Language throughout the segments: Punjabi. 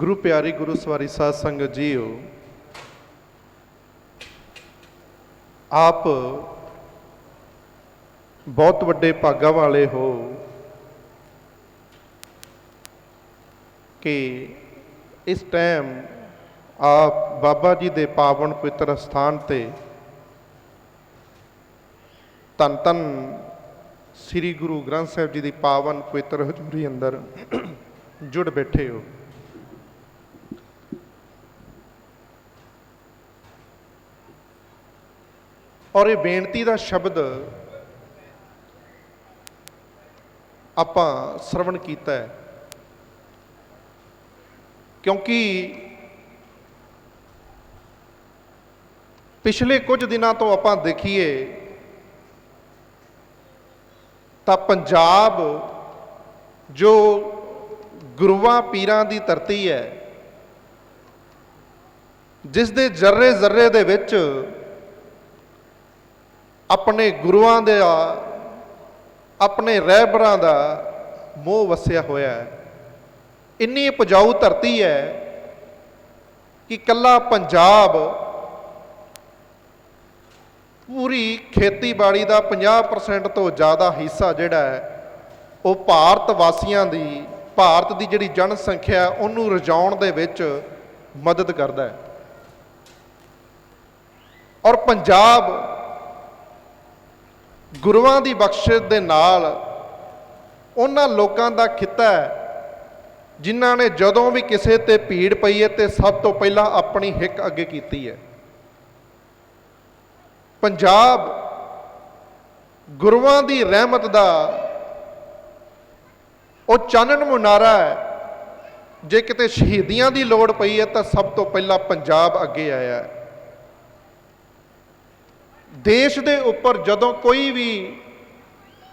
ਗੁਰੂ ਪਿਆਰੀ ਗੁਰੂ ਸਵਾਰੀ ਸਾਧ ਸੰਗਤ ਜੀਓ, ਆਪ ਬਹੁਤ ਵੱਡੇ ਭਾਗਾਂ ਵਾਲੇ ਹੋ ਕਿ ਇਸ ਟਾਈਮ ਆਪ ਬਾਬਾ ਜੀ ਦੇ ਪਾਵਨ ਪਵਿੱਤਰ ਸਥਾਨ ਤੇ ਧੰਨ ਧੰਨ ਸ੍ਰੀ ਗੁਰੂ ਗ੍ਰੰਥ ਸਾਹਿਬ ਜੀ ਦੀ ਪਾਵਨ ਪਵਿੱਤਰ ਹਜ਼ੂਰੀ ਅੰਦਰ ਜੁੜ ਬੈਠੇ ਹੋ। ਔਰ ਇਹ ਬੇਨਤੀ ਦਾ ਸ਼ਬਦ ਆਪਾਂ ਸਰਵਣ ਕੀਤਾ ਹੈ। ਕਿਉਂਕਿ ਪਿਛਲੇ ਕੁਝ ਦਿਨਾਂ ਤੋਂ ਆਪਾਂ ਦੇਖੀਏ ਤਾਂ ਪੰਜਾਬ ਜੋ ਗੁਰੂਆਂ ਪੀਰਾਂ ਦੀ ਧਰਤੀ ਹੈ ਜਿਸ ਦੇ ਜਰਰੇ ਜ਼ਰਰੇ ਦੇ ਵਿੱਚ ਆਪਣੇ ਗੁਰੂਆਂ ਦੇ ਆਪਣੇ ਰਹਿਬਰਾਂ ਦਾ ਮੋਹ ਵਸਿਆ ਹੋਇਆ ਹੈ। ਇੰਨੀ ਉਪਜਾਊ ਧਰਤੀ ਹੈ ਕਿ ਕੱਲਾ ਪੰਜਾਬ, ਪੂਰੀ ਖੇਤੀਬਾੜੀ ਦਾ 50% ਤੋਂ ਜ਼ਿਆਦਾ ਹਿੱਸਾ ਜਿਹੜਾ ਹੈ, ਉਹ ਭਾਰਤ ਵਾਸੀਆਂ ਦੀ, ਭਾਰਤ ਦੀ ਜਿਹੜੀ ਜਨਸੰਖਿਆ ਉਹਨੂੰ ਰਜਾਉਣ ਦੇ ਵਿੱਚ ਮਦਦ ਕਰਦਾ ਹੈ। ਔਰ ਪੰਜਾਬ ਗੁਰੂਆਂ ਦੀ ਬਖਸ਼ਿਸ਼ ਦੇ ਨਾਲ ਉਹਨਾਂ ਲੋਕਾਂ ਦਾ ਖਿੱਤਾ ਹੈ, ਜਿਨ੍ਹਾਂ ਨੇ ਜਦੋਂ ਵੀ ਕਿਸੇ ਤੇ ਭੀੜ ਪਈ ਹੈ ਤੇ ਸਭ ਤੋਂ ਪਹਿਲਾਂ ਆਪਣੀ ਹਿੱਕ ਅੱਗੇ ਕੀਤੀ ਹੈ। ਪੰਜਾਬ ਗੁਰੂਆਂ ਦੀ ਰਹਿਮਤ ਦਾ ਉਹ ਚਾਨਣ ਮੁਨਾਰਾ ਹੈ, ਜੇ ਕਿਤੇ ਸ਼ਹੀਦੀਆਂ ਦੀ ਲੋੜ ਪਈ ਹੈ ਤਾਂ ਸਭ ਤੋਂ ਪਹਿਲਾਂ ਪੰਜਾਬ ਅੱਗੇ ਆਇਆ ਹੈ। ਦੇਸ਼ ਦੇ ਉੱਪਰ ਜਦੋਂ ਕੋਈ ਵੀ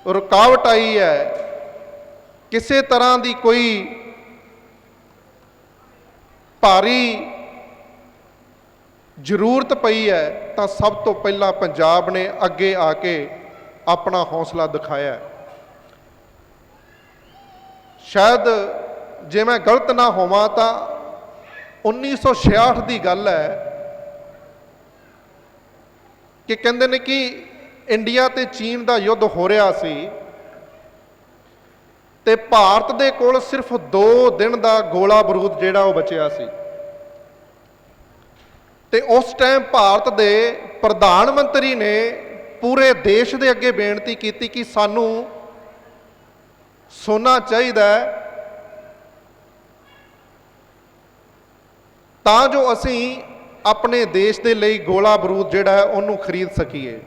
ਰੁਕਾਵਟ ਆਈ ਹੈ, ਕਿਸੇ ਤਰ੍ਹਾਂ ਦੀ ਕੋਈ ਭਾਰੀ ਜ਼ਰੂਰਤ ਪਈ ਹੈ, ਤਾਂ ਸਭ ਤੋਂ ਪਹਿਲਾਂ ਪੰਜਾਬ ਨੇ ਅੱਗੇ ਆ ਕੇ ਆਪਣਾ ਹੌਸਲਾ ਦਿਖਾਇਆ ਸ਼ਾਇਦ ਜੇ ਮੈਂ ਗਲਤ ਨਾ ਹੋਵਾਂ ਤਾਂ 1966 ਦੀ ਗੱਲ ਹੈ ਕਿ ਕਹਿੰਦੇ ਨੇ ਕਿ ਇੰਡੀਆ ਤੇ ਚੀਨ ਦਾ ਯੁੱਧ ਹੋ ਰਿਹਾ ਸੀ ਤੇ ਭਾਰਤ ਦੇ ਕੋਲ ਸਿਰਫ 2 ਦਿਨ ਦਾ ਗੋਲਾ ਬਰੂਦ ਜਿਹੜਾ ਉਹ ਬਚਿਆ ਸੀ। ਤੇ ਉਸ ਟਾਈਮ ਭਾਰਤ ਦੇ ਪ੍ਰਧਾਨ ਮੰਤਰੀ ਨੇ ਪੂਰੇ ਦੇਸ਼ ਦੇ ਅੱਗੇ ਬੇਨਤੀ ਕੀਤੀ ਕਿ ਸਾਨੂੰ ਸੋਨਾ ਚਾਹੀਦਾ ਤਾਂ ਜੋ ਅਸੀਂ ਆਪਣੇ ਦੇਸ਼ ਦੇ ਲਈ ਗੋਲਾ ਬਰੂਦ ਜਿਹੜਾ ਹੈ ਉਹਨੂੰ ਖਰੀਦ ਸਕੀਏ।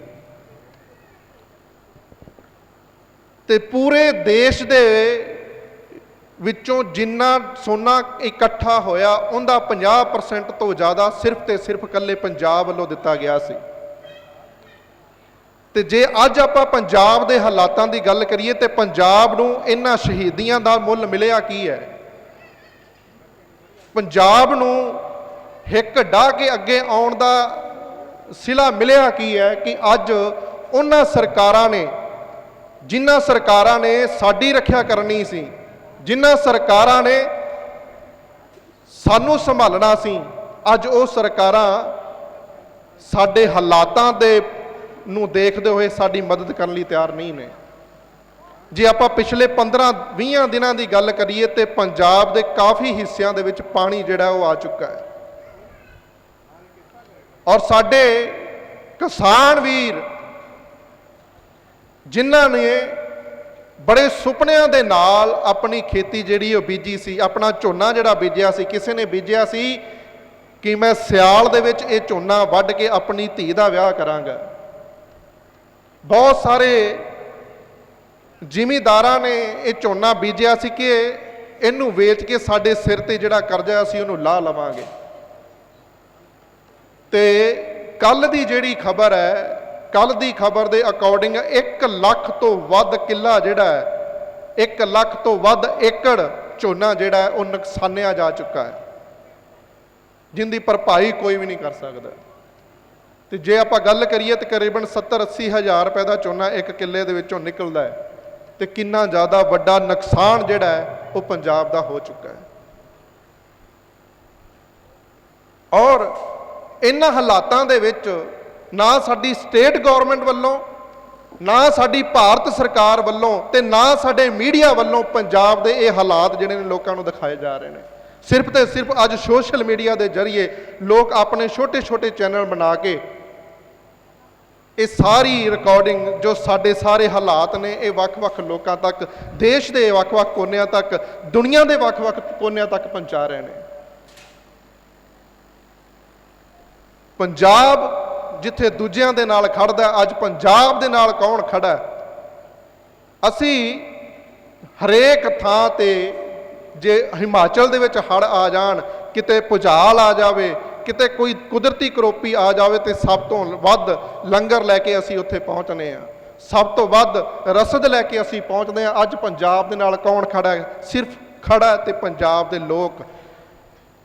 ਤੇ ਪੂਰੇ ਦੇਸ਼ ਦੇ ਵਿੱਚੋਂ ਜਿੰਨਾ ਸੋਨਾ ਇਕੱਠਾ ਹੋਇਆ, ਉਹਦਾ 50% ਤੋਂ ਜ਼ਿਆਦਾ ਸਿਰਫ ਤੇ ਸਿਰਫ ਇਕੱਲੇ ਪੰਜਾਬ ਵੱਲੋਂ ਦਿੱਤਾ ਗਿਆ ਸੀ। ਤੇ ਜੇ ਅੱਜ ਆਪਾਂ ਪੰਜਾਬ ਦੇ ਹਾਲਾਤਾਂ ਦੀ ਗੱਲ ਕਰੀਏ, ਤੇ ਪੰਜਾਬ ਨੂੰ ਇਹਨਾਂ ਸ਼ਹੀਦੀਆਂ ਦਾ ਮੁੱਲ ਮਿਲਿਆ ਕੀ ਹੈ? ਪੰਜਾਬ ਨੂੰ ਹਿੱਕ ਢਾ ਕੇ ਅੱਗੇ ਆਉਣ ਦਾ ਸਿਲਾ ਮਿਲਿਆ ਕੀ ਹੈ ਕਿ ਅੱਜ ਉਹਨਾਂ ਸਰਕਾਰਾਂ ਨੇ, ਜਿਨ੍ਹਾਂ ਸਰਕਾਰਾਂ ਨੇ ਸਾਡੀ ਰੱਖਿਆ ਕਰਨੀ ਸੀ, ਜਿਨ੍ਹਾਂ ਸਰਕਾਰਾਂ ਨੇ ਸਾਨੂੰ ਸੰਭਾਲਣਾ ਸੀ, ਅੱਜ ਉਹ ਸਰਕਾਰਾਂ ਸਾਡੇ ਹਾਲਾਤਾਂ ਦੇ ਨੂੰ ਦੇਖਦੇ ਹੋਏ ਸਾਡੀ ਮਦਦ ਕਰਨ ਲਈ ਤਿਆਰ ਨਹੀਂ ਨੇ। ਜੇ ਆਪਾਂ ਪਿਛਲੇ 15-20 ਦਿਨਾਂ ਦੀ ਗੱਲ ਕਰੀਏ ਤੇ ਪੰਜਾਬ ਦੇ ਕਾਫੀ ਹਿੱਸਿਆਂ ਦੇ ਵਿੱਚ ਪਾਣੀ ਜਿਹੜਾ ਉਹ ਆ ਚੁੱਕਾ ਹੈ। ਔਰ ਸਾਡੇ ਕਿਸਾਨ ਵੀਰ, ਜਿਨ੍ਹਾਂ ਨੇ ਬੜੇ ਸੁਪਨਿਆਂ ਦੇ ਨਾਲ ਆਪਣੀ ਖੇਤੀ ਜਿਹੜੀ ਉਹ ਬੀਜੀ ਸੀ, ਆਪਣਾ ਝੋਨਾ ਜਿਹੜਾ ਬੀਜਿਆ ਸੀ, ਕਿਸੇ ਨੇ ਬੀਜਿਆ ਸੀ ਕਿ ਮੈਂ ਸਿਆਲ ਦੇ ਵਿੱਚ ਇਹ ਝੋਨਾ ਵੱਢ ਕੇ ਆਪਣੀ ਧੀ ਦਾ ਵਿਆਹ ਕਰਾਂਗਾ। ਬਹੁਤ ਸਾਰੇ ਜ਼ਿਮੀਦਾਰਾਂ ਨੇ ਇਹ ਝੋਨਾ ਬੀਜਿਆ ਸੀ ਕਿ ਇਹਨੂੰ ਵੇਚ ਕੇ ਸਾਡੇ ਸਿਰ ਤੇ ਜਿਹੜਾ ਕਰਜ਼ਾ ਸੀ ਉਹਨੂੰ ਲਾ ਲਵਾਂਗੇ। ਤੇ ਕੱਲ ਦੀ ਜਿਹੜੀ ਖਬਰ ਹੈ ਕੱਲ ਦੀ ਖਬਰ ਦੇ ਅਕੋਰਡਿੰਗ 1 ਲੱਖ ਤੋਂ ਵੱਧ ਕਿੱਲਾ ਜਿਹੜਾ ਹੈ 1 ਲੱਖ ਤੋਂ ਵੱਧ ਏਕੜ ਝੋਨਾ ਜਿਹੜਾ ਉਹ ਨੁਕਸਾਨਿਆ ਜਾ ਚੁੱਕਾ ਹੈ। ਜਿੰਦੀ ਭਰਪਾਈ ਕੋਈ ਵੀ ਨਹੀਂ ਕਰ ਸਕਦਾ। ਤੇ ਜੇ ਆਪਾਂ ਗੱਲ ਕਰੀਏ ਤਕਰੀਬਨ 70 80 ਹਜ਼ਾਰ ਰੁਪਏ ਦਾ ਝੋਨਾ ਇੱਕ ਕਿੱਲੇ ਦੇ ਵਿੱਚੋਂ ਨਿਕਲਦਾ ਹੈ, ਤੇ ਕਿੰਨਾ ਜ਼ਿਆਦਾ ਵੱਡਾ ਨੁਕਸਾਨ ਜਿਹੜਾ ਹੈ, ਉਹ ਪੰਜਾਬ ਦਾ ਹੋ ਚੁੱਕਾ ਹੈ। ਔਰ ਇਹਨਾਂ ਹਾਲਾਤਾਂ ਦੇ ਵਿੱਚ ਨਾ ਸਾਡੀ ਸਟੇਟ ਗਵਰਨਮੈਂਟ ਵੱਲੋਂ, ਨਾ ਸਾਡੀ ਭਾਰਤ ਸਰਕਾਰ ਵੱਲੋਂ ਤੇ ਨਾ ਸਾਡੇ ਮੀਡੀਆ ਵੱਲੋਂ ਪੰਜਾਬ ਦੇ ਇਹ ਹਾਲਾਤ ਜਿਹੜੇ ਨੇ ਲੋਕਾਂ ਨੂੰ ਦਿਖਾਏ ਜਾ ਰਹੇ ਨੇ। ਸਿਰਫ ਤੇ ਸਿਰਫ ਅੱਜ ਸੋਸ਼ਲ ਮੀਡੀਆ ਦੇ ਜ਼ਰੀਏ ਲੋਕ ਆਪਣੇ ਛੋਟੇ-ਛੋਟੇ ਚੈਨਲ ਬਣਾ ਕੇ ਇਹ ਸਾਰੀ ਰਿਕਾਰਡਿੰਗ ਜੋ ਸਾਡੇ ਸਾਰੇ ਹਾਲਾਤ ਨੇ, ਇਹ ਵੱਖ-ਵੱਖ ਲੋਕਾਂ ਤੱਕ, ਦੇਸ਼ ਦੇ ਵੱਖ-ਵੱਖ ਕੋਨਿਆਂ ਤੱਕ, ਦੁਨੀਆ ਦੇ ਵੱਖ-ਵੱਖ ਕੋਨਿਆਂ ਤੱਕ ਪਹੁੰਚਾ ਰਹੇ ਨੇ। ਪੰਜਾਬ ਜਿੱਥੇ ਦੂਜਿਆਂ ਦੇ ਨਾਲ ਖੜਦਾ ਅੱਜ ਪੰਜਾਬ ਦੇ ਨਾਲ ਕੌਣ ਖੜਾ ਅਸੀਂ ਹਰੇਕ ਥਾਂ ਤੇ ਜੇ ਹਿਮਾਚਲ ਦੇ ਵਿੱਚ ਹੜ ਆ ਜਾਣ, ਕਿਤੇ ਭੁਚਾਲ ਆ ਜਾਵੇ, ਕਿਤੇ ਕੋਈ ਕੁਦਰਤੀ ਕਰੋਪੀ ਆ ਜਾਵੇ ਤੇ ਸਭ ਤੋਂ ਵੱਧ ਲੰਗਰ ਲੈ ਕੇ ਅਸੀਂ ਉੱਥੇ ਪਹੁੰਚਨੇ ਆ ਸਭ ਤੋਂ ਵੱਧ ਰਸਦ ਲੈ ਕੇ ਅਸੀਂ ਪਹੁੰਚਦੇ ਆ ਅੱਜ ਪੰਜਾਬ ਦੇ ਨਾਲ ਕੌਣ ਖੜਾ ਹੈ? ਸਿਰਫ ਖੜਾ ਹੈ ਤੇ ਪੰਜਾਬ ਦੇ ਲੋਕ।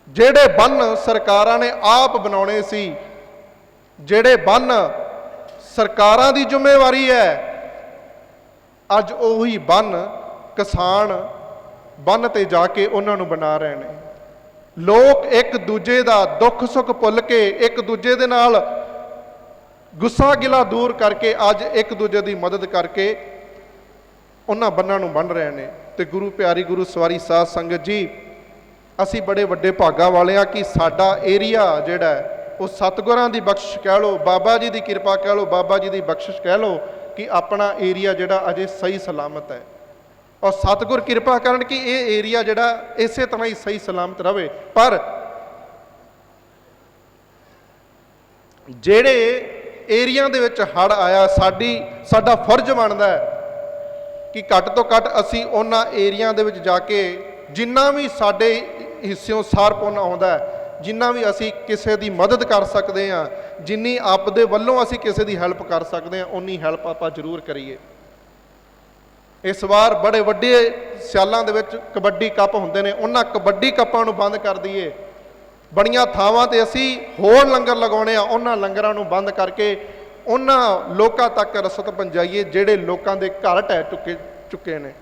ਜਿਹੜੇ ਬੰਨ ਸਰਕਾਰਾਂ ਨੇ ਆਪ ਬਣਾਉਣੇ ਸੀ ਜਿਹੜੇ ਬੰਨ ਸਰਕਾਰਾਂ ਦੀ ਜ਼ਿੰਮੇਵਾਰੀ ਹੈ, ਅੱਜ ਉਹੀ ਬੰਨ ਕਿਸਾਨ ਬੰਨ ਤੇ ਜਾ ਕੇ ਉਹਨਾਂ ਨੂੰ ਬਣਾ ਰਹੇ ਨੇ। ਲੋਕ ਇੱਕ ਦੂਜੇ ਦਾ ਦੁੱਖ ਸੁੱਖ ਭੁੱਲ ਕੇ ਇੱਕ ਦੂਜੇ ਦੇ ਨਾਲ ਗੁੱਸਾ ਗਿਲਾ ਦੂਰ ਕਰਕੇ ਅੱਜ ਇੱਕ ਦੂਜੇ ਦੀ ਮਦਦ ਕਰਕੇ ਉਹਨਾਂ ਬੰਨਾਂ ਨੂੰ ਬੰਨ ਰਹੇ ਨੇ। ਤੇ ਗੁਰੂ ਪਿਆਰੀ ਗੁਰੂ ਸਵਾਰੀ ਸਾਧ ਸੰਗਤ ਜੀ, ਅਸੀਂ ਬੜੇ ਵੱਡੇ ਭਾਗਾ ਵਾਲੇ ਆ ਕਿ ਸਾਡਾ ਏਰੀਆ ਜਿਹੜਾ ਉਹ ਸਤਿਗੁਰਾਂ ਦੀ ਬਖਸ਼ਿਸ਼ ਕਹਿ ਲਓ, ਬਾਬਾ ਜੀ ਦੀ ਕਿਰਪਾ ਕਹਿ ਲਓ, ਬਾਬਾ ਜੀ ਦੀ ਬਖਸ਼ਿਸ਼ ਕਹਿ ਲਓ ਕਿ ਆਪਣਾ ਏਰੀਆ ਜਿਹੜਾ ਅਜੇ ਸਹੀ ਸਲਾਮਤ ਹੈ। ਔਰ ਸਤਿਗੁਰ ਕਿਰਪਾ ਕਰਨ ਕਿ ਇਹ ਏਰੀਆ ਜਿਹੜਾ ਇਸੇ ਤਰ੍ਹਾਂ ਹੀ ਸਹੀ ਸਲਾਮਤ ਰਵੇ ਪਰ ਜਿਹੜੇ ਏਰੀਆ ਦੇ ਵਿੱਚ ਹੜ ਆਇਆ, ਸਾਡੀ, ਸਾਡਾ ਫਰਜ਼ ਬਣਦਾ ਹੈ ਕਿ ਘੱਟ ਤੋਂ ਘੱਟ ਅਸੀਂ ਉਹਨਾਂ ਏਰੀਆ ਦੇ ਵਿੱਚ ਜਾ ਕੇ ਜਿੰਨਾ ਵੀ ਸਾਡੇ ਹਿੱਸਿਓਂ ਸਾਰਪੁੰਨ ਆਉਂਦਾ ਹੈ ਜਿੰਨਾ ਵੀ ਅਸੀਂ ਕਿਸੇ ਦੀ ਮਦਦ ਕਰ ਸਕਦੇ ਹਾਂ, ਜਿੰਨੀ ਆਪਦੇ ਵੱਲੋਂ ਅਸੀਂ ਕਿਸੇ ਦੀ ਹੈਲਪ ਕਰ ਸਕਦੇ ਹਾਂ ਉਨੀ ਹੈਲਪ ਆਪਾਂ ਜ਼ਰੂਰ ਕਰੀਏ। ਇਸ ਵਾਰ ਬੜੇ ਵੱਡੇ ਸਿਆਲਾਂ ਦੇ ਵਿੱਚ ਕਬੱਡੀ ਕੱਪ ਹੁੰਦੇ ਨੇ, ਉਹਨਾਂ ਕਬੱਡੀ ਕੱਪਾਂ ਨੂੰ ਬੰਦ ਕਰ ਦਈਏ। ਬੜੀਆਂ ਥਾਵਾਂ ਤੇ ਅਸੀਂ ਹੋਰ ਲੰਗਰ ਲਗਾਉਣੇ ਆ, ਉਹਨਾਂ ਲੰਗਰਾਂ ਨੂੰ ਬੰਦ ਕਰਕੇ ਉਹਨਾਂ ਲੋਕਾਂ ਤੱਕ ਰਸਤ ਪਹੁੰਚਾਈਏ, ਜਿਹੜੇ ਲੋਕਾਂ ਦੇ ਘਰ ਟਹਿ ਚੁੱਕੇ ਚੁੱਕੇ ਨੇ।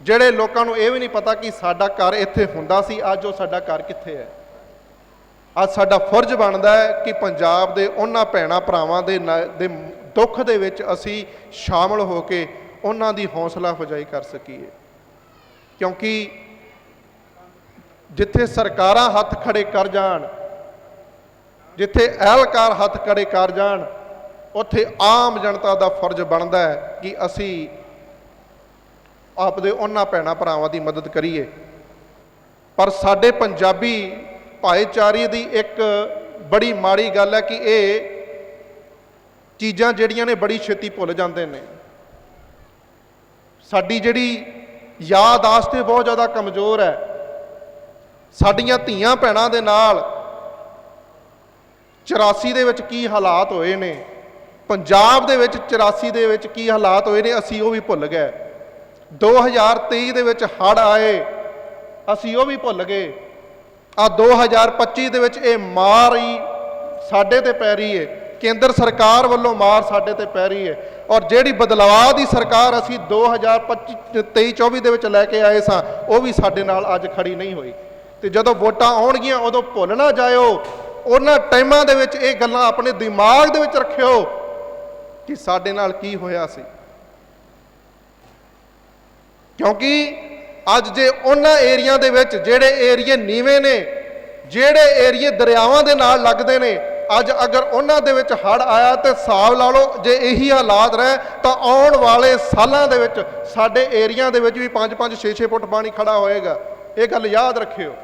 ਜਿਹੜੇ ਲੋਕਾਂ ਨੂੰ ਇਹ ਵੀ ਨਹੀਂ ਪਤਾ ਕਿ ਸਾਡਾ ਘਰ ਇੱਥੇ ਹੁੰਦਾ ਸੀ, ਅੱਜ ਉਹ ਸਾਡਾ ਘਰ ਕਿੱਥੇ ਹੈ। ਅੱਜ ਸਾਡਾ ਫਰਜ਼ ਬਣਦਾ ਹੈ ਕਿ ਪੰਜਾਬ ਦੇ ਉਹਨਾਂ ਭੈਣਾ ਭਰਾਵਾਂ ਦੇ ਨਾ- ਦੇ ਦੁੱਖ ਦੇ ਵਿੱਚ ਅਸੀਂ ਸ਼ਾਮਲ ਹੋ ਕੇ ਉਹਨਾਂ ਦੀ ਹੌਸਲਾ ਅਫਜ਼ਾਈ ਕਰ ਸਕੀਏ। ਕਿਉਂਕਿ ਜਿੱਥੇ ਸਰਕਾਰਾਂ ਹੱਥ ਖੜੇ ਕਰ ਜਾਣ, ਜਿੱਥੇ ਅਹਿਲਕਾਰ ਹੱਥ ਖੜੇ ਕਰ ਜਾਣ, ਉੱਥੇ ਆਮ ਜਨਤਾ ਦਾ ਫਰਜ਼ ਬਣਦਾ ਹੈ ਕਿ ਅਸੀਂ ਆਪਦੇ ਉਹਨਾਂ ਭੈਣਾਂ ਭਰਾਵਾਂ ਦੀ ਮਦਦ ਕਰੀਏ। ਪਰ ਸਾਡੇ ਪੰਜਾਬੀ ਭਾਈਚਾਰੇ ਦੀ ਇੱਕ ਬੜੀ ਮਾੜੀ ਗੱਲ ਹੈ ਕਿ ਇਹ ਚੀਜ਼ਾਂ ਜਿਹੜੀਆਂ ਨੇ ਬੜੀ ਛੇਤੀ ਭੁੱਲ ਜਾਂਦੇ ਨੇ। ਸਾਡੀ ਜਿਹੜੀ ਯਾਦਾਸ਼ਤ 'ਤੇ ਬਹੁਤ ਜ਼ਿਆਦਾ ਕਮਜ਼ੋਰ ਹੈ। ਸਾਡੀਆਂ ਧੀਆਂ ਭੈਣਾਂ ਦੇ ਨਾਲ 84 ਦੇ ਵਿੱਚ ਕੀ ਹਾਲਾਤ ਹੋਏ ਨੇ? ਪੰਜਾਬ ਦੇ ਵਿੱਚ 84 ਦੇ ਵਿੱਚ ਕੀ ਹਾਲਾਤ ਹੋਏ ਨੇ? ਅਸੀਂ ਉਹ ਵੀ ਭੁੱਲ ਗਏ। 2023 ਦੇ ਵਿੱਚ ਹੜ ਆਏ। ਅਸੀਂ ਉਹ ਵੀ ਭੁੱਲ ਗਏ। ਆ 2025 ਦੇ ਵਿੱਚ ਇਹ ਮਾਰ ਹੀ ਸਾਡੇ ਤੇ ਪੈ ਰਹੀ ਹੈ ਕੇਂਦਰ ਸਰਕਾਰ ਵੱਲੋਂ ਮਾਰ ਸਾਡੇ ਤੇ ਪੈ ਰਹੀ ਹੈ ਔਰ ਜਿਹੜੀ ਬਦਲਾਅ ਦੀ ਸਰਕਾਰ ਅਸੀਂ 2025 23 24 ਦੇ ਵਿੱਚ ਲੈ ਕੇ ਆਏ ਸਾਂ, ਉਹ ਵੀ ਸਾਡੇ ਨਾਲ ਅੱਜ ਖੜੀ ਨਹੀਂ ਹੋਈ। ਤੇ ਜਦੋਂ ਵੋਟਾਂ ਆਉਣਗੀਆਂ, ਉਦੋਂ ਭੁੱਲ ਨਾ ਜਾਇਓ। ਉਹਨਾਂ ਟਾਈਮਾਂ ਦੇ ਵਿੱਚ ਇਹ ਗੱਲਾਂ ਆਪਣੇ ਦਿਮਾਗ ਦੇ ਵਿੱਚ ਰੱਖਿਓ ਕਿ ਸਾਡੇ ਨਾਲ ਕੀ ਹੋਇਆ ਸੀ। ਕਿਉਂਕਿ ਅੱਜ ਜੇ ਉਹਨਾਂ ਏਰੀਆ ਦੇ ਵਿੱਚ ਜਿਹੜੇ ਏਰੀਏ ਨੀਵੇਂ ਨੇ, ਜਿਹੜੇ ਏਰੀਏ ਦਰਿਆਵਾਂ ਦੇ ਨਾਲ ਲੱਗਦੇ ਨੇ, ਅੱਜ ਅਗਰ ਉਹਨਾਂ ਦੇ ਵਿੱਚ ਹੜ ਆਇਆ ਤੇ ਹਿਸਾਬ ਲਾ ਲਓ, ਜੇ ਇਹੀ ਹਾਲਾਤ ਰਹੇ ਤਾਂ ਆਉਣ ਵਾਲੇ ਸਾਲਾਂ ਦੇ ਵਿੱਚ ਸਾਡੇ ਏਰੀਆ ਦੇ ਵਿੱਚ ਵੀ 5-5 6-6 ਫੁੱਟ ਪਾਣੀ ਖੜਾ ਹੋਏਗਾ। ਇਹ ਗੱਲ ਯਾਦ ਰੱਖਿਓ।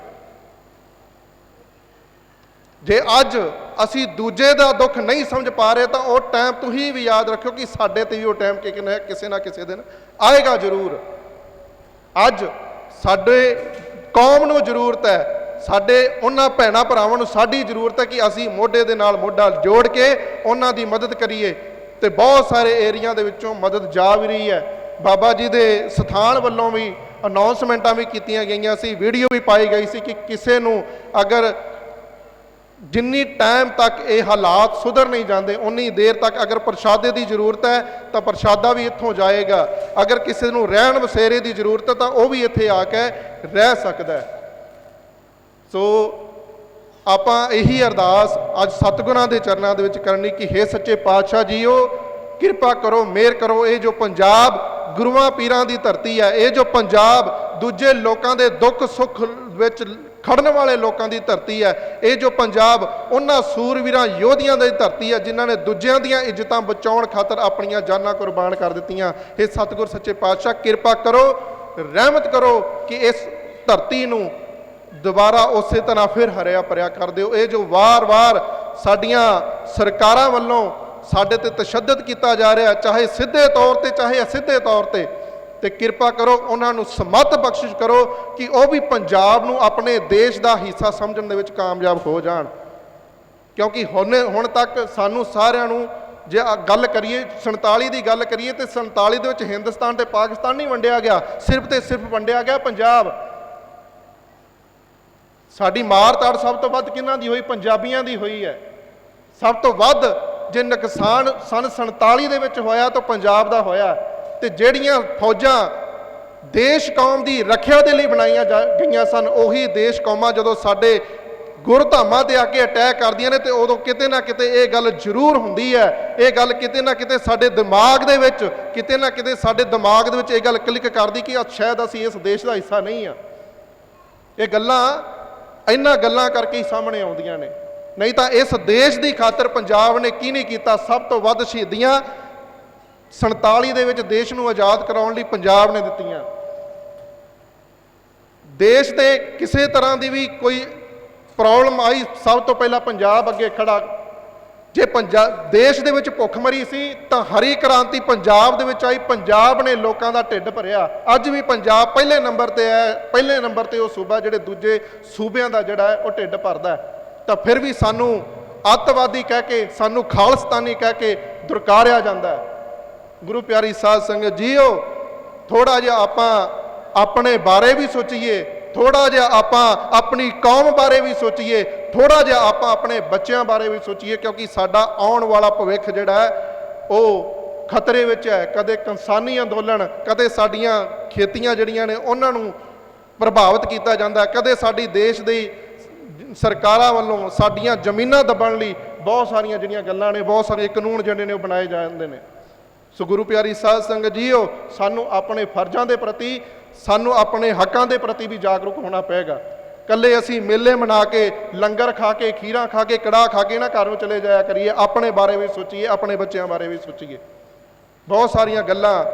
ਜੇ ਅੱਜ ਅਸੀਂ ਦੂਜੇ ਦਾ ਦੁੱਖ ਨਹੀਂ ਸਮਝ ਪਾ ਰਹੇ, ਤਾਂ ਉਹ ਟਾਈਮ ਤੁਸੀਂ ਵੀ ਯਾਦ ਰੱਖਿਓ ਕਿ ਸਾਡੇ ਤੇ ਵੀ ਉਹ ਟਾਈਮ ਕਿ ਕਿਨੇ- ਕਿਸੇ ਨਾ ਕਿਸੇ ਦਿਨ ਆਏਗਾ ਜ਼ਰੂਰ। ਅੱਜ ਸਾਡੇ ਕੌਮ ਨੂੰ ਜ਼ਰੂਰਤ ਹੈ, ਸਾਡੇ ਉਹਨਾਂ ਭੈਣਾਂ ਭਰਾਵਾਂ ਨੂੰ ਸਾਡੀ ਜ਼ਰੂਰਤ ਹੈ ਕਿ ਅਸੀਂ ਮੋਢੇ ਦੇ ਨਾਲ ਮੋਢਾ ਜੋੜ ਕੇ ਉਹਨਾਂ ਦੀ ਮਦਦ ਕਰੀਏ ਤੇ ਬਹੁਤ ਸਾਰੇ ਏਰੀਆ ਦੇ ਵਿੱਚੋਂ ਮਦਦ ਜਾ ਵੀ ਰਹੀ ਹੈ। ਬਾਬਾ ਜੀ ਦੇ ਸਥਾਨ ਵੱਲੋਂ ਵੀ ਅਨਾਉਂਸਮੈਂਟਾਂ ਵੀ ਕੀਤੀਆਂ ਗਈਆਂ ਸੀ ਵੀਡੀਓ ਵੀ ਪਾਈ ਗਈ ਸੀ ਕਿ ਕਿਸੇ ਨੂੰ ਅਗਰ ਜਿੰਨੀ ਟਾਈਮ ਤੱਕ ਇਹ ਹਾਲਾਤ ਸੁਧਰ ਨਹੀਂ ਜਾਂਦੇ ਉਨੀ ਦੇਰ ਤੱਕ ਅਗਰ ਪ੍ਰਸ਼ਾਦੇ ਦੀ ਜ਼ਰੂਰਤ ਹੈ, ਤਾਂ ਪ੍ਰਸ਼ਾਦਾ ਵੀ ਇੱਥੋਂ ਜਾਏਗਾ। ਅਗਰ ਕਿਸੇ ਨੂੰ ਰਹਿਣ ਵਸੇਰੇ ਦੀ ਜ਼ਰੂਰਤ ਹੈ, ਤਾਂ ਉਹ ਵੀ ਇੱਥੇ ਆ ਕੇ ਰਹਿ ਸਕਦਾ ਹੈ। ਸੋ, ਆਪਾਂ ਇਹੀ ਅਰਦਾਸ ਅੱਜ ਸਤਿਗੁਰਾਂ ਦੇ ਚਰਨਾਂ ਦੇ ਵਿੱਚ ਕਰਨੀ ਕਿ हे ਸੱਚੇ ਪਾਤਸ਼ਾਹ ਜੀਓ, ਕਿਰਪਾ ਕਰੋ, ਮਿਹਰ ਕਰੋ। ਇਹ ਜੋ ਪੰਜਾਬ ਗੁਰੂਆਂ ਪੀਰਾਂ ਦੀ ਧਰਤੀ ਹੈ, ਇਹ ਜੋ ਪੰਜਾਬ ਦੂਜੇ ਲੋਕਾਂ ਦੇ ਦੁੱਖ ਸੁੱਖ ਵਿੱਚ ਖੜਨ ਵਾਲੇ ਲੋਕਾਂ ਦੀ ਧਰਤੀ ਹੈ। ਇਹ ਜੋ ਪੰਜਾਬ, ਉਹਨਾਂ ਸੂਰਵੀਰਾਂ ਯੋਧਿਆਂ ਦੀ ਧਰਤੀ ਹੈ, ਜਿਨ੍ਹਾਂ ਨੇ ਦੂਜਿਆਂ ਦੀਆਂ ਇੱਜ਼ਤਾਂ ਬਚਾਉਣ ਖਾਤਰ ਆਪਣੀਆਂ ਜਾਨਾਂ ਕੁਰਬਾਨ ਕਰ ਦਿੱਤੀਆਂ। ਇਹ ਸਤਿਗੁਰ ਸੱਚੇ ਪਾਤਸ਼ਾਹ, ਕਿਰਪਾ ਕਰੋ, ਰਹਿਮਤ ਕਰੋ ਕਿ ਇਸ ਧਰਤੀ ਨੂੰ ਦੁਬਾਰਾ ਉਸੇ ਤਰ੍ਹਾਂ ਫਿਰ ਹਰਿਆ ਭਰਿਆ ਕਰ ਦਿਓ। ਇਹ ਜੋ ਵਾਰ-ਵਾਰ ਸਾਡੀਆਂ ਸਰਕਾਰਾਂ ਵੱਲੋਂ ਸਾਡੇ ਤੇ ਤਸ਼ੱਦਦ ਕੀਤਾ ਜਾ ਰਿਹਾ, ਚਾਹੇ ਸਿੱਧੇ ਤੌਰ ਤੇ, ਚਾਹੇ ਅਸਿੱਧੇ ਤੌਰ ਤੇ ਤੇ ਕਿਰਪਾ ਕਰੋ, ਉਹਨਾਂ ਨੂੰ ਸਮਤ ਬਖਸ਼ਿਸ਼ ਕਰੋ ਕਿ ਉਹ ਵੀ ਪੰਜਾਬ ਨੂੰ ਆਪਣੇ ਦੇਸ਼ ਦਾ ਹਿੱਸਾ ਸਮਝਣ ਦੇ ਵਿੱਚ ਕਾਮਯਾਬ ਹੋ ਜਾਣ। ਕਿਉਂਕਿ ਹੁਣ ਹੁਣ ਤੱਕ ਸਾਨੂੰ ਸਾਰਿਆਂ ਨੂੰ ਜੇ ਗੱਲ ਕਰੀਏ 47 ਦੀ ਗੱਲ ਕਰੀਏ ਤੇ 47 ਦੇ ਵਿੱਚ ਹਿੰਦੁਸਤਾਨ ਤੇ ਪਾਕਿਸਤਾਨ ਨਹੀਂ ਵੰਡਿਆ ਗਿਆ, ਸਿਰਫ ਤੇ ਸਿਰਫ ਵੰਡਿਆ ਗਿਆ ਪੰਜਾਬ। ਸਾਡੀ ਮਾਰ ਤਾੜ ਸਭ ਤੋਂ ਵੱਧ ਕਿਹਨਾਂ ਦੀ ਹੋਈ? ਪੰਜਾਬੀਆਂ ਦੀ ਹੋਈ ਹੈ। ਸਭ ਤੋਂ ਵੱਧ ਜੇ ਨੁਕਸਾਨ ਸਨ 47 ਦੇ ਵਿੱਚ ਹੋਇਆ ਤਾਂ ਪੰਜਾਬ ਦਾ ਹੋਇਆ। ਤੇ ਜਿਹੜੀਆਂ ਫੌਜਾਂ ਦੇਸ਼ ਕੌਮ ਦੀ ਰੱਖਿਆ ਦੇ ਲਈ ਬਣਾਈਆਂ ਜਾ- ਗਈਆਂ ਸਨ, ਉਹੀ ਦੇਸ਼ ਕੌਮਾਂ ਜਦੋਂ ਸਾਡੇ ਗੁਰਧਾਮਾਂ ਤੇ ਆ ਕੇ ਅਟੈਕ ਕਰਦੀਆਂ ਨੇ ਤੇ ਉਦੋਂ ਕਿਤੇ ਨਾ ਕਿਤੇ ਇਹ ਗੱਲ ਜ਼ਰੂਰ ਹੁੰਦੀ ਹੈ। ਇਹ ਗੱਲ ਕਿਤੇ ਨਾ ਕਿਤੇ ਸਾਡੇ ਦਿਮਾਗ ਦੇ ਵਿੱਚ, ਕਿਤੇ ਨਾ ਕਿਤੇ ਸਾਡੇ ਦਿਮਾਗ ਦੇ ਵਿੱਚ ਇਹ ਗੱਲ ਕਲਿੱਕ ਕਰਦੀ ਕਿ ਸ਼ਾਇਦ ਅਸੀਂ ਇਸ ਦੇਸ਼ ਦਾ ਹਿੱਸਾ ਨਹੀਂ ਆ ਇਹ ਗੱਲਾਂ ਇਹਨਾਂ ਗੱਲਾਂ ਕਰਕੇ ਹੀ ਸਾਹਮਣੇ ਆਉਂਦੀਆਂ ਨੇ। ਨਹੀਂ ਤਾਂ ਇਸ ਦੇਸ਼ ਦੀ ਖਾਤਰ ਪੰਜਾਬ ਨੇ ਕੀ ਨਹੀਂ ਕੀਤਾ? ਸਭ ਤੋਂ ਵੱਧ ਸ਼ਹੀਦੀਆਂ 47 ਦੇ ਵਿੱਚ ਦੇਸ਼ ਨੂੰ ਆਜ਼ਾਦ ਕਰਾਉਣ ਲਈ ਪੰਜਾਬ ਨੇ ਦਿੱਤੀਆਂ। ਦੇਸ਼ ਤੇ ਕਿਸੇ ਤਰ੍ਹਾਂ ਦੀ ਵੀ ਕੋਈ ਪ੍ਰੋਬਲਮ ਆਈ, ਸਭ ਤੋਂ ਪਹਿਲਾਂ ਪੰਜਾਬ ਅੱਗੇ ਖੜਾ। ਜੇ ਪੰਜਾਬ ਦੇਸ਼ ਦੇ ਵਿੱਚ ਭੁੱਖਮਰੀ ਸੀ, ਤਾਂ ਹਰੀ ਕ੍ਰਾਂਤੀ ਪੰਜਾਬ ਦੇ ਵਿੱਚ ਆਈ। ਪੰਜਾਬ ਨੇ ਲੋਕਾਂ ਦਾ ਢਿੱਡ ਭਰਿਆ। ਅੱਜ ਵੀ ਪੰਜਾਬ ਪਹਿਲੇ ਨੰਬਰ ਤੇ ਹੈ, ਪਹਿਲੇ ਨੰਬਰ ਤੇ ਉਹ ਸੂਬਾ, ਜਿਹੜੇ ਦੂਜੇ ਸੂਬਿਆਂ ਦਾ ਜਿਹੜਾ ਹੈ, ਉਹ ਢਿੱਡ ਭਰਦਾ ਤਾਂ ਫਿਰ ਵੀ ਸਾਨੂੰ ਅੱਤਵਾਦੀ ਕਹਿ ਕੇ, ਸਾਨੂੰ ਖਾਲਸਤਾਨੀ ਕਹਿ ਕੇ ਦੁਰਕਾਰਿਆ ਜਾਂਦਾ ਹੈ। ਗੁਰੂ ਪਿਆਰੀ ਸਾਧ ਸੰਗਤ, ਜੀਓ ਥੋੜਾ ਜਿਹਾ ਆਪਾਂ ਆਪਣੇ ਬਾਰੇ ਵੀ ਸੋਚੀਏ ਥੋੜਾ ਜਿਹਾ ਆਪਾਂ ਆਪਣੀ ਕੌਮ ਬਾਰੇ ਵੀ ਸੋਚੀਏ ਥੋੜਾ ਜਿਹਾ ਆਪਾਂ ਆਪਣੇ ਬੱਚਿਆਂ ਬਾਰੇ ਵੀ ਸੋਚੀਏ, ਕਿਉਂਕਿ ਸਾਡਾ ਆਉਣ ਵਾਲਾ ਭਵਿੱਖ ਜਿਹੜਾ ਹੈ, ਉਹ ਖਤਰੇ ਵਿੱਚ ਹੈ। ਕਦੇ ਕਿਸਾਨੀ ਅੰਦੋਲਨ, ਕਦੇ ਸਾਡੀਆਂ ਖੇਤੀਆਂ ਜਿਹੜੀਆਂ ਨੇ, ਉਹਨਾਂ ਨੂੰ ਪ੍ਰਭਾਵਿਤ ਕੀਤਾ ਜਾਂਦਾ ਕਦੇ ਸਾਡੀ ਦੇਸ਼ ਦੀ ਸਰਕਾਰਾਂ ਵੱਲੋਂ ਸਾਡੀਆਂ ਜ਼ਮੀਨਾਂ ਦਬਣ ਲਈ ਬਹੁਤ ਸਾਰੀਆਂ ਜਿਹੜੀਆਂ ਗੱਲਾਂ ਨੇ, ਬਹੁਤ ਸਾਰੇ ਕਾਨੂੰਨ ਜਿਹੜੇ ਨੇ ਉਹ ਬਣਾਏ ਜਾਂਦੇ ਨੇ। ਸੋ ਗੁਰੂ ਪਿਆਰੀ ਸਾਧ ਸੰਗਤ ਜੀਓ, ਸਾਨੂੰ ਆਪਣੇ ਫਰਜ਼ਾਂ ਦੇ ਪ੍ਰਤੀ, ਸਾਨੂੰ ਆਪਣੇ ਹੱਕਾਂ ਦੇ ਪ੍ਰਤੀ ਵੀ ਜਾਗਰੂਕ ਹੋਣਾ ਪਏਗਾ। ਕੱਲੇ ਅਸੀਂ ਮੇਲੇ ਮਨਾ ਕੇ, ਲੰਗਰ ਖਾ ਕੇ, ਖੀਰਾਂ ਖਾ ਕੇ, ਕੜਾਹ ਖਾ ਕੇ ਨਾ ਘਰੋਂ ਚਲੇ ਜਾਇਆ ਕਰੀਏ, ਆਪਣੇ ਬਾਰੇ ਵੀ ਸੋਚੀਏ, ਆਪਣੇ ਬੱਚਿਆਂ ਬਾਰੇ ਵੀ ਸੋਚੀਏ। ਬਹੁਤ ਸਾਰੀਆਂ ਗੱਲਾਂ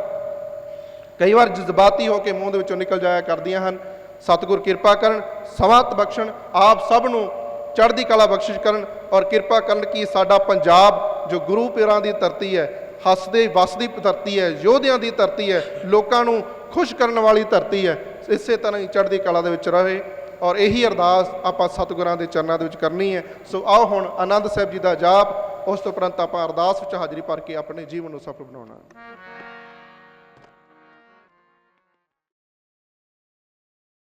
ਕਈ ਵਾਰ ਜਜ਼ਬਾਤੀ ਹੋ ਕੇ ਮੂੰਹ ਦੇ ਵਿੱਚੋਂ ਨਿਕਲ ਜਾਇਆ ਕਰਦੀਆਂ ਹਨ। ਸਤਿਗੁਰ ਕਿਰਪਾ ਕਰਨ, ਸਮਾਤ ਬਖਸ਼ਣ, ਆਪ ਸਭ ਨੂੰ ਚੜ੍ਹਦੀ ਕਲਾ ਬਖਸ਼ਿਸ਼ ਕਰਨ ਔਰ ਕਿਰਪਾ ਕਰਨ ਕਿ ਸਾਡਾ ਪੰਜਾਬ, ਜੋ ਗੁਰੂ ਪੀਰਾਂ ਦੀ ਧਰਤੀ ਹੈ ਹੱਸਦੇ, ਵਸਦੀ ਧਰਤੀ ਹੈ, ਯੋਧਿਆਂ ਦੀ ਧਰਤੀ ਹੈ, ਲੋਕਾਂ ਨੂੰ ਖੁਸ਼ ਕਰਨ ਵਾਲੀ ਧਰਤੀ ਹੈ। ਇਸੇ ਤਰ੍ਹਾਂ ਹੀ ਚੜ੍ਹਦੀ ਕਲਾ ਦੇ ਵਿੱਚ ਰਹੇ ਔਰ ਇਹੀ ਅਰਦਾਸ ਆਪਾਂ ਸਤਿਗੁਰਾਂ ਦੇ ਚਰਨਾਂ ਦੇ ਵਿੱਚ ਕਰਨੀ ਹੈ। ਸੋ ਆਓ ਹੁਣ ਆਨੰਦ ਸਾਹਿਬ ਜੀ ਦਾ ਜਾਪ, ਉਸ ਤੋਂ ਉਪਰੰਤ ਆਪਾਂ ਅਰਦਾਸ ਵਿੱਚ ਹਾਜ਼ਰੀ ਭਰ ਕੇ ਆਪਣੇ ਜੀਵਨ ਨੂੰ ਸਫਲ ਬਣਾਉਣਾ। ਹੈ